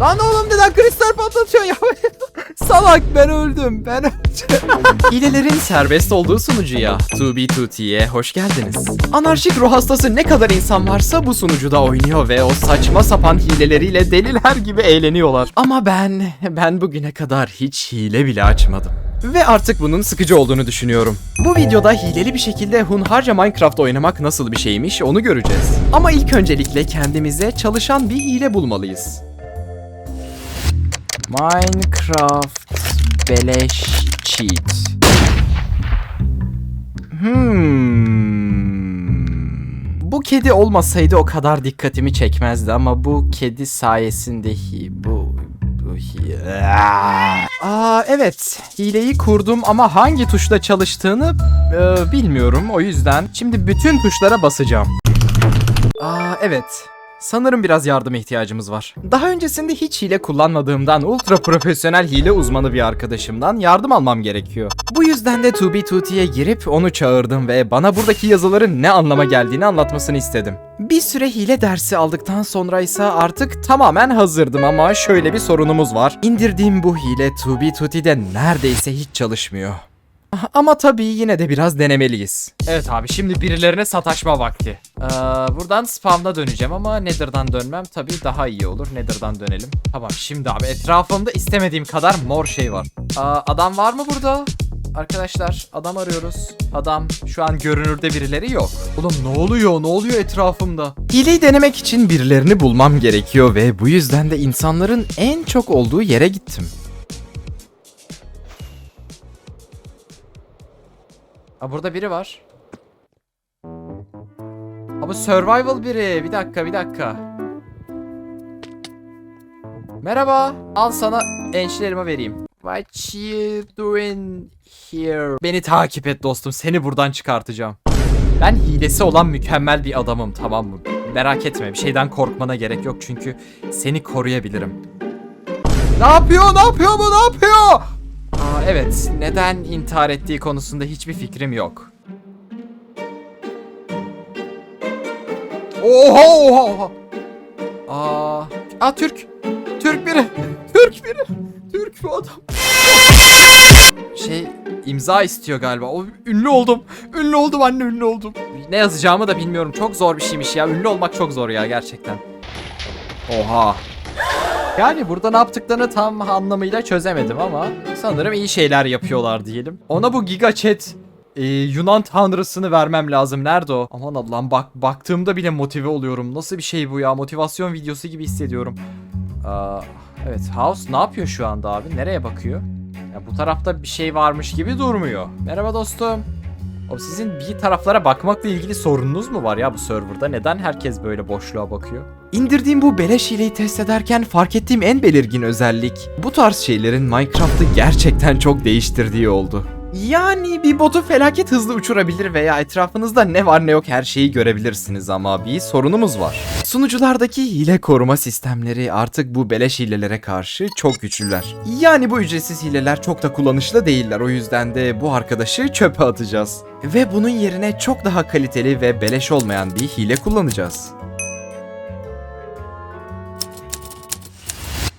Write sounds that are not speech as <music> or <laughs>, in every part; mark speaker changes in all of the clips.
Speaker 1: Lan oğlum neden kristal patlatıyor ya? <laughs> Salak ben öldüm. Ben öldüm. <laughs> Hilelerin serbest olduğu sunucuya 2B2T'ye hoş geldiniz. Anarşik ruh hastası ne kadar insan varsa bu sunucuda oynuyor ve o saçma sapan hileleriyle deliler gibi eğleniyorlar. Ama ben, ben bugüne kadar hiç hile bile açmadım. Ve artık bunun sıkıcı olduğunu düşünüyorum. Bu videoda hileli bir şekilde hunharca Minecraft oynamak nasıl bir şeymiş onu göreceğiz. Ama ilk öncelikle kendimize çalışan bir hile bulmalıyız. Minecraft beleş cheat. Hmm. Bu kedi olmasaydı o kadar dikkatimi çekmezdi ama bu kedi sayesinde hi bu bu hi. Aa evet hileyi kurdum ama hangi tuşla çalıştığını e, bilmiyorum o yüzden şimdi bütün tuşlara basacağım. Aa evet. Sanırım biraz yardıma ihtiyacımız var. Daha öncesinde hiç hile kullanmadığımdan ultra profesyonel hile uzmanı bir arkadaşımdan yardım almam gerekiyor. Bu yüzden de 2B2T'ye girip onu çağırdım ve bana buradaki yazıların ne anlama geldiğini anlatmasını istedim. Bir süre hile dersi aldıktan sonra ise artık tamamen hazırdım ama şöyle bir sorunumuz var. İndirdiğim bu hile 2B2T'de neredeyse hiç çalışmıyor. <laughs> Ama tabii yine de biraz denemeliyiz. Evet abi şimdi birilerine sataşma vakti. Ee, buradan spamda döneceğim ama Nether'dan dönmem tabii daha iyi olur. Nether'dan dönelim. Tamam şimdi abi etrafımda istemediğim kadar mor şey var. Aa, adam var mı burada? Arkadaşlar adam arıyoruz. Adam şu an görünürde birileri yok. Oğlum ne oluyor? Ne oluyor etrafımda? Hileyi denemek için birilerini bulmam gerekiyor ve bu yüzden de insanların en çok olduğu yere gittim. Aa, burada biri var. Aa, bu survival biri. Bir dakika bir dakika. Merhaba. Al sana ençlerimi vereyim. What you doing here? Beni takip et dostum. Seni buradan çıkartacağım. Ben hilesi olan mükemmel bir adamım tamam mı? Merak etme bir şeyden korkmana gerek yok çünkü seni koruyabilirim. Ne yapıyor? Ne yapıyor bu? Ne yapıyor? Aa, evet. Neden intihar ettiği konusunda hiçbir fikrim yok. Oha oha oha. Aa, aa Türk. Türk biri. Türk biri. Türk bu adam. Şey imza istiyor galiba. O ünlü oldum. Ünlü oldum anne ünlü oldum. Ne yazacağımı da bilmiyorum. Çok zor bir şeymiş ya. Ünlü olmak çok zor ya gerçekten. Oha. Yani burada ne yaptıklarını tam anlamıyla çözemedim ama sanırım iyi şeyler yapıyorlar diyelim. Ona bu Giga Chat e, Yunan tanrısını vermem lazım. Nerede o? Aman Allah'ım bak baktığımda bile motive oluyorum. Nasıl bir şey bu ya? Motivasyon videosu gibi hissediyorum. Aa, evet House ne yapıyor şu anda abi? Nereye bakıyor? Ya bu tarafta bir şey varmış gibi durmuyor. Merhaba dostum. O sizin bir taraflara bakmakla ilgili sorununuz mu var ya bu serverda? Neden herkes böyle boşluğa bakıyor? İndirdiğim bu beleş hileyi test ederken fark ettiğim en belirgin özellik bu tarz şeylerin Minecraft'ı gerçekten çok değiştirdiği oldu. Yani bir botu felaket hızlı uçurabilir veya etrafınızda ne var ne yok her şeyi görebilirsiniz ama bir sorunumuz var. Sunuculardaki hile koruma sistemleri artık bu beleş hilelere karşı çok güçlüler. Yani bu ücretsiz hileler çok da kullanışlı değiller o yüzden de bu arkadaşı çöpe atacağız. Ve bunun yerine çok daha kaliteli ve beleş olmayan bir hile kullanacağız.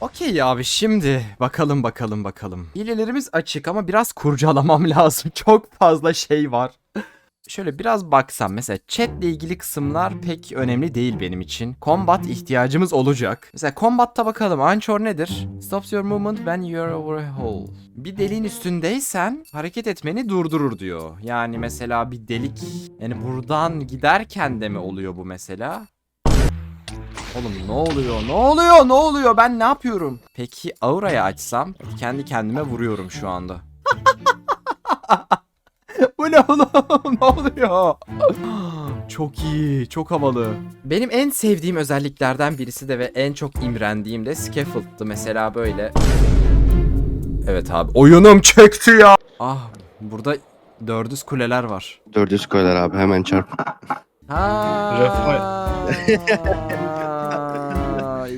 Speaker 1: Okey abi şimdi bakalım bakalım bakalım. Hilelerimiz açık ama biraz kurcalamam <laughs> lazım. Çok fazla şey var. Şöyle biraz baksam mesela chatle ilgili kısımlar pek önemli değil benim için. Combat ihtiyacımız olacak. Mesela combat'ta bakalım Anchor nedir? Stops your movement when you're over a hole. Bir deliğin üstündeysen hareket etmeni durdurur diyor. Yani mesela bir delik yani buradan giderken de mi oluyor bu mesela? Oğlum ne oluyor? Ne oluyor? Ne oluyor? Ben ne yapıyorum? Peki aura'yı açsam kendi kendime vuruyorum şu anda. <laughs> Bu ne oğlum? <laughs> ne oluyor? <gasps> Çok iyi, çok havalı. Benim en sevdiğim özelliklerden birisi de ve en çok imrendiğim de Scaffold'dı mesela böyle. Evet abi, oyunum çöktü ya. Ah, burada dördüz kuleler var.
Speaker 2: Dördüz koylar abi hemen çarp.
Speaker 1: Ha. <laughs>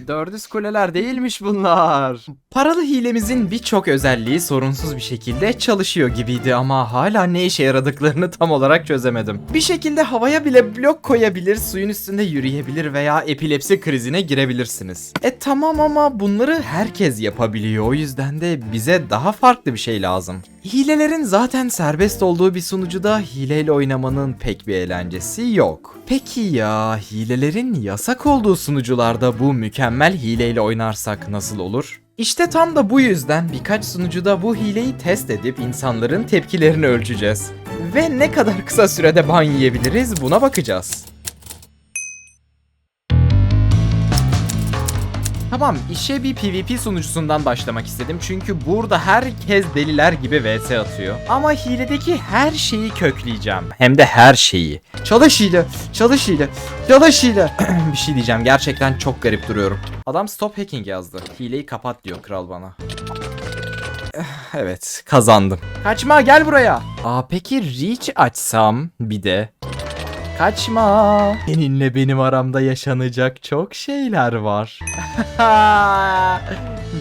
Speaker 1: Dördüz kuleler değilmiş bunlar. Paralı hilemizin birçok özelliği sorunsuz bir şekilde çalışıyor gibiydi ama hala ne işe yaradıklarını tam olarak çözemedim. Bir şekilde havaya bile blok koyabilir, suyun üstünde yürüyebilir veya epilepsi krizine girebilirsiniz. E tamam ama bunları herkes yapabiliyor o yüzden de bize daha farklı bir şey lazım. Hilelerin zaten serbest olduğu bir sunucuda hileyle oynamanın pek bir eğlencesi yok. Peki ya hilelerin yasak olduğu sunucularda bu mükemmel hileyle oynarsak nasıl olur? İşte tam da bu yüzden birkaç sunucuda bu hileyi test edip insanların tepkilerini ölçeceğiz. Ve ne kadar kısa sürede ban yiyebiliriz buna bakacağız. Tamam işe bir PvP sunucusundan başlamak istedim çünkü burada herkes deliler gibi vs atıyor. Ama hiledeki her şeyi kökleyeceğim. Hem de her şeyi. Çalış hile, çalış hile, çalış hile. <clears throat> bir şey diyeceğim gerçekten çok garip duruyorum. Adam stop hacking yazdı. Hileyi kapat diyor kral bana. <clears throat> Evet kazandım. Kaçma gel buraya. Aa peki reach açsam bir de. Kaçma. Seninle benim aramda yaşanacak çok şeyler var. <laughs>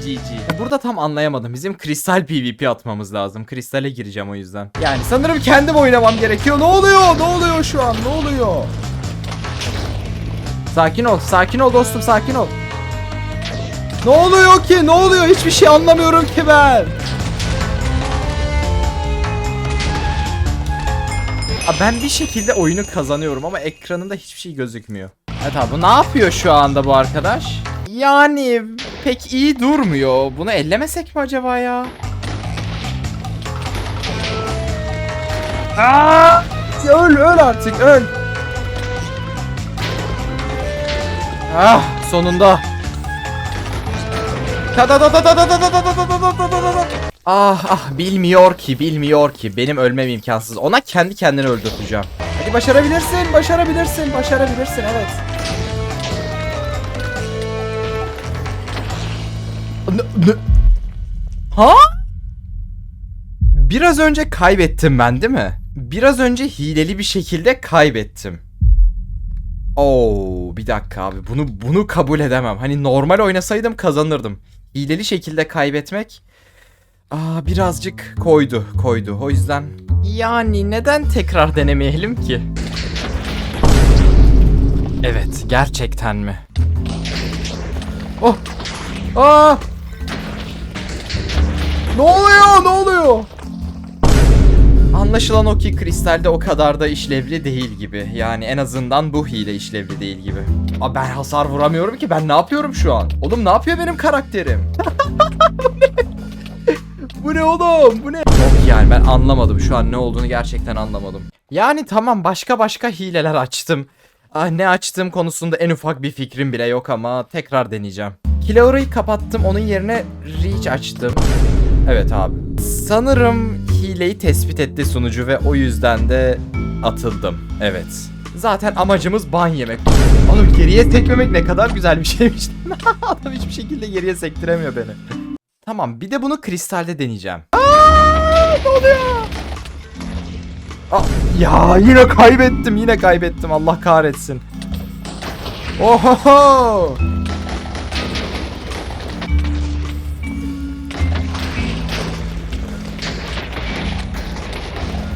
Speaker 1: GG. Burada tam anlayamadım. Bizim kristal PvP atmamız lazım. Kristale gireceğim o yüzden. Yani sanırım kendim oynamam gerekiyor. Ne oluyor? Ne oluyor şu an? Ne oluyor? Sakin ol. Sakin ol dostum. Sakin ol. Ne oluyor ki? Ne oluyor? Hiçbir şey anlamıyorum ki ben. Aa, Ben bir şekilde oyunu kazanıyorum ama ekranında hiçbir şey gözükmüyor. Evet abi bu ne yapıyor şu anda bu arkadaş? Yani pek iyi durmuyor. Bunu ellemesek mi acaba ya? Aa! Öl öl artık öl. Ah sonunda. Ah ah bilmiyor ki bilmiyor ki benim ölmem imkansız. Ona kendi kendini öldürteceğim. Hadi başarabilirsin başarabilirsin başarabilirsin evet. Ne, ne? Ha? Biraz önce kaybettim ben değil mi? Biraz önce hileli bir şekilde kaybettim. Oo bir dakika abi bunu bunu kabul edemem. Hani normal oynasaydım kazanırdım. Hileli şekilde kaybetmek Aa birazcık koydu, koydu. O yüzden yani neden tekrar denemeyelim ki? Evet, gerçekten mi? Oh! Aa! Ne oluyor? Ne oluyor? Anlaşılan o ki kristalde o kadar da işlevli değil gibi. Yani en azından bu hile işlevli değil gibi. Aa ben hasar vuramıyorum ki. Ben ne yapıyorum şu an? Oğlum ne yapıyor benim karakterim? <laughs> Bu ne oğlum? Bu ne? Yok yani ben anlamadım. Şu an ne olduğunu gerçekten anlamadım. Yani tamam başka başka hileler açtım. Ah, ne açtığım konusunda en ufak bir fikrim bile yok ama tekrar deneyeceğim. Kilaura'yı kapattım. Onun yerine Reach açtım. Evet abi. Sanırım hileyi tespit etti sunucu ve o yüzden de atıldım. Evet. Zaten amacımız ban yemek. Oğlum geriye sekmemek ne kadar güzel bir şeymiş. <laughs> Adam hiçbir şekilde geriye sektiremiyor beni. Tamam bir de bunu kristalde deneyeceğim. Aa, ne oluyor? Aa, ya yine kaybettim yine kaybettim Allah kahretsin. Ohoho.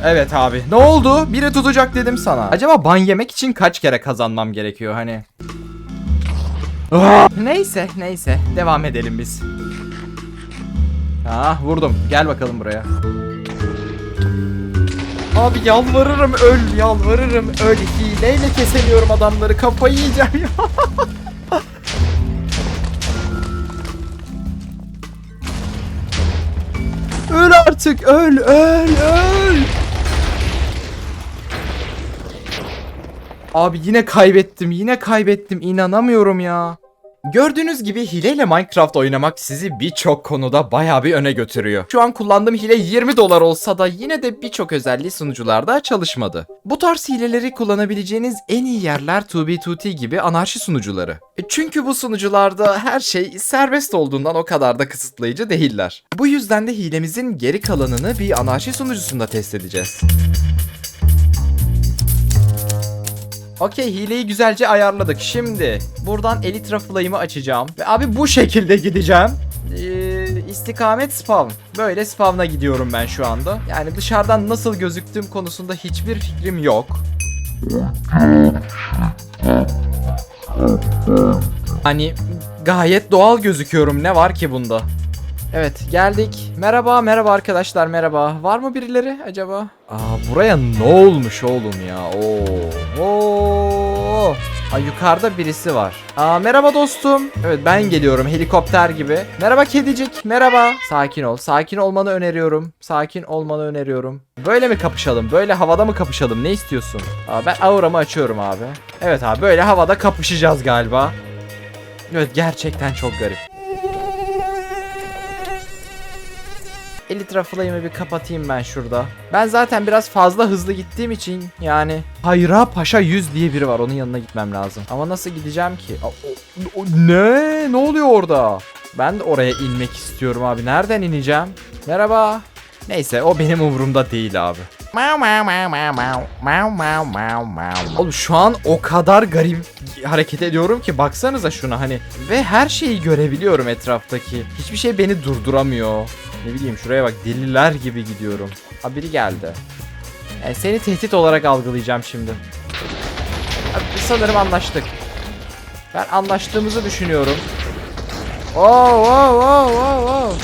Speaker 1: Evet abi. Ne oldu? Biri tutacak dedim sana. Acaba ban yemek için kaç kere kazanmam gerekiyor hani? Ah! neyse neyse. Devam edelim biz. Ah vurdum. Gel bakalım buraya. Abi yalvarırım öl, yalvarırım öl. Hileyle kesemiyorum adamları. Kafayı yiyeceğim ya. <laughs> öl artık, öl, öl, öl. Abi yine kaybettim, yine kaybettim. İnanamıyorum ya. Gördüğünüz gibi hileyle Minecraft oynamak sizi birçok konuda bayağı bir öne götürüyor. Şu an kullandığım hile 20 dolar olsa da yine de birçok özelliği sunucularda çalışmadı. Bu tarz hileleri kullanabileceğiniz en iyi yerler 2B2T gibi anarşi sunucuları. E Çünkü bu sunucularda her şey serbest olduğundan o kadar da kısıtlayıcı değiller. Bu yüzden de hilemizin geri kalanını bir anarşi sunucusunda test edeceğiz. Okey hileyi güzelce ayarladık. Şimdi buradan Elytra Flame'ı açacağım. Ve abi bu şekilde gideceğim. Ee, istikamet spawn. Böyle spawn'a gidiyorum ben şu anda. Yani dışarıdan nasıl gözüktüğüm konusunda hiçbir fikrim yok. Hani gayet doğal gözüküyorum. Ne var ki bunda? Evet geldik. Merhaba merhaba arkadaşlar merhaba. Var mı birileri acaba? Aa buraya ne olmuş oğlum ya? Oo. Oo. Aa, yukarıda birisi var. Aa merhaba dostum. Evet ben geliyorum helikopter gibi. Merhaba kedicik. Merhaba. Sakin ol. Sakin olmanı öneriyorum. Sakin olmanı öneriyorum. Böyle mi kapışalım? Böyle havada mı kapışalım? Ne istiyorsun? Aa, ben auramı açıyorum abi. Evet abi böyle havada kapışacağız galiba. Evet gerçekten çok garip. Elytra Flame'ı bir kapatayım ben şurada. Ben zaten biraz fazla hızlı gittiğim için yani Hayra Paşa 100 diye biri var onun yanına gitmem lazım. Ama nasıl gideceğim ki? Aa, o- o- ne? Ne oluyor orada? Ben de oraya inmek istiyorum abi. Nereden ineceğim? Merhaba. Neyse o benim umurumda değil abi. Oğlum şu an o kadar garip hareket ediyorum ki baksanıza şuna hani ve her şeyi görebiliyorum etraftaki. Hiçbir şey beni durduramıyor. Ne bileyim şuraya bak deliler gibi gidiyorum. Ha biri geldi. Yani seni tehdit olarak algılayacağım şimdi. Abi, sanırım anlaştık. Ben anlaştığımızı düşünüyorum. Oh, oh, oh, oh, oh.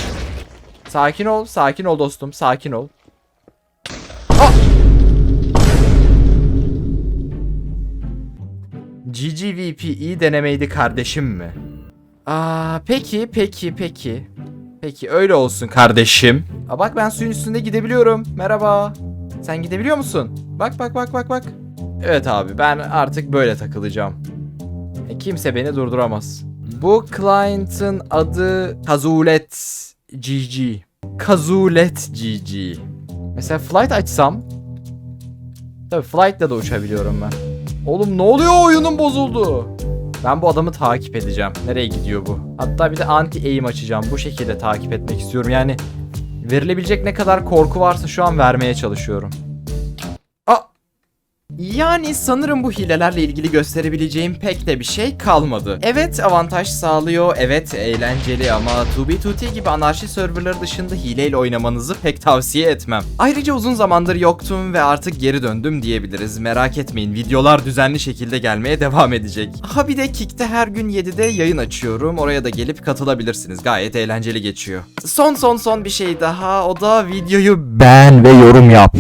Speaker 1: Sakin ol, sakin ol dostum, sakin ol. Ah! GGVP iyi denemeydi kardeşim mi? Aa, peki, peki, peki. Peki öyle olsun kardeşim. Aa, bak ben suyun üstünde gidebiliyorum. Merhaba. Sen gidebiliyor musun? Bak bak bak bak bak. Evet abi ben artık böyle takılacağım. E, kimse beni durduramaz. Bu client'ın adı Kazulet GG. Kazulet GG. Mesela flight açsam. Tabii flight'la da uçabiliyorum ben. Oğlum ne oluyor oyunun bozuldu. Ben bu adamı takip edeceğim. Nereye gidiyor bu? Hatta bir de anti aim açacağım. Bu şekilde takip etmek istiyorum. Yani verilebilecek ne kadar korku varsa şu an vermeye çalışıyorum. Aa! Yani sanırım bu hilelerle ilgili gösterebileceğim pek de bir şey kalmadı. Evet avantaj sağlıyor, evet eğlenceli ama 2B2T gibi anarşi serverları dışında hileyle oynamanızı pek tavsiye etmem. Ayrıca uzun zamandır yoktum ve artık geri döndüm diyebiliriz. Merak etmeyin videolar düzenli şekilde gelmeye devam edecek. Ha bir de Kick'te her gün 7'de yayın açıyorum. Oraya da gelip katılabilirsiniz. Gayet eğlenceli geçiyor. Son son son bir şey daha. O da videoyu beğen ve yorum yap.